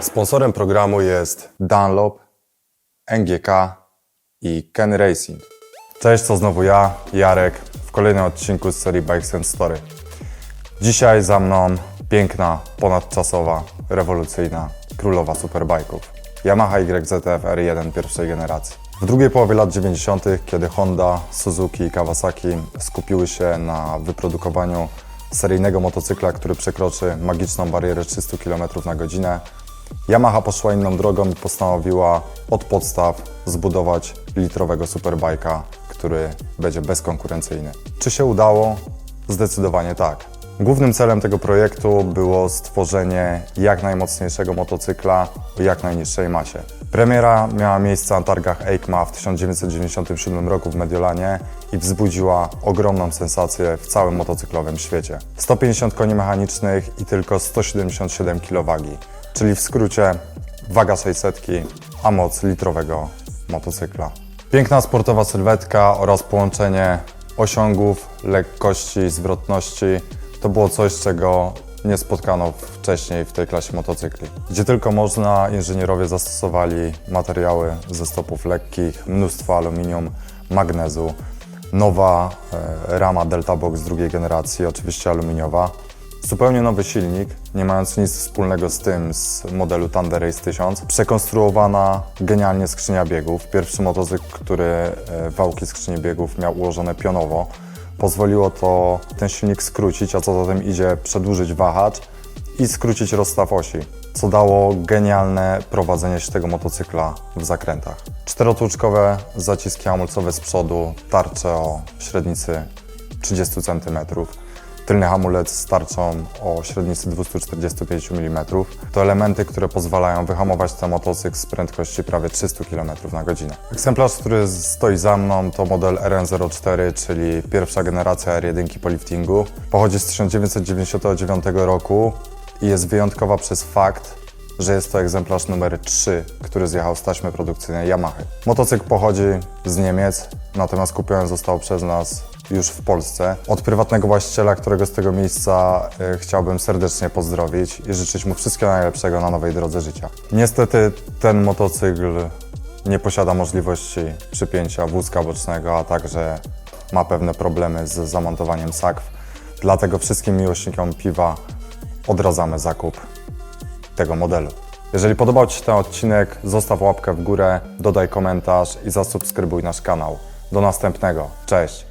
Sponsorem programu jest Dunlop, NGK i Ken Racing. Cześć, to znowu ja, Jarek, w kolejnym odcinku z serii Bikes and Story. Dzisiaj za mną piękna, ponadczasowa, rewolucyjna, królowa superbajków. Yamaha YZF R1 pierwszej generacji. W drugiej połowie lat 90., kiedy Honda, Suzuki i Kawasaki skupiły się na wyprodukowaniu seryjnego motocykla, który przekroczy magiczną barierę 300 km na godzinę, Yamaha poszła inną drogą i postanowiła od podstaw zbudować litrowego superbajka, który będzie bezkonkurencyjny. Czy się udało? Zdecydowanie tak. Głównym celem tego projektu było stworzenie jak najmocniejszego motocykla o jak najniższej masie. Premiera miała miejsce na targach EICMA w 1997 roku w Mediolanie i wzbudziła ogromną sensację w całym motocyklowym świecie. 150 koni mechanicznych i tylko 177 kg, czyli w skrócie waga 600, a moc litrowego motocykla. Piękna sportowa sylwetka oraz połączenie osiągów, lekkości, zwrotności to było coś, czego nie spotkano wcześniej w tej klasie motocykli. Gdzie tylko można, inżynierowie zastosowali materiały ze stopów lekkich, mnóstwo aluminium, magnezu, nowa e, rama Delta Box drugiej generacji, oczywiście aluminiowa, Zupełnie nowy silnik, nie mając nic wspólnego z tym z modelu Thunder Race 1000. Przekonstruowana genialnie skrzynia biegów. Pierwszy motocykl, który e, wałki skrzyni biegów miał ułożone pionowo. Pozwoliło to ten silnik skrócić, a co za tym idzie przedłużyć wahacz i skrócić rozstaw osi, co dało genialne prowadzenie się tego motocykla w zakrętach. Czterotłuczkowe zaciski hamulcowe z przodu, tarcze o średnicy 30 cm. Tylny hamulec z tarczą o średnicy 245 mm. To elementy, które pozwalają wyhamować ten motocykl z prędkości prawie 300 km na godzinę. Egzemplarz, który stoi za mną to model RN04, czyli pierwsza generacja R1 po liftingu. Pochodzi z 1999 roku i jest wyjątkowa przez fakt, że jest to egzemplarz numer 3, który zjechał z taśmy produkcyjnej Yamaha. Motocykl pochodzi z Niemiec, natomiast kupiony został przez nas już w Polsce. Od prywatnego właściciela, którego z tego miejsca e, chciałbym serdecznie pozdrowić i życzyć mu wszystkiego najlepszego na nowej drodze życia. Niestety ten motocykl nie posiada możliwości przypięcia wózka bocznego, a także ma pewne problemy z zamontowaniem sakw. Dlatego wszystkim miłośnikom piwa odradzamy zakup tego modelu. Jeżeli podobał Ci się ten odcinek, zostaw łapkę w górę, dodaj komentarz i zasubskrybuj nasz kanał. Do następnego. Cześć!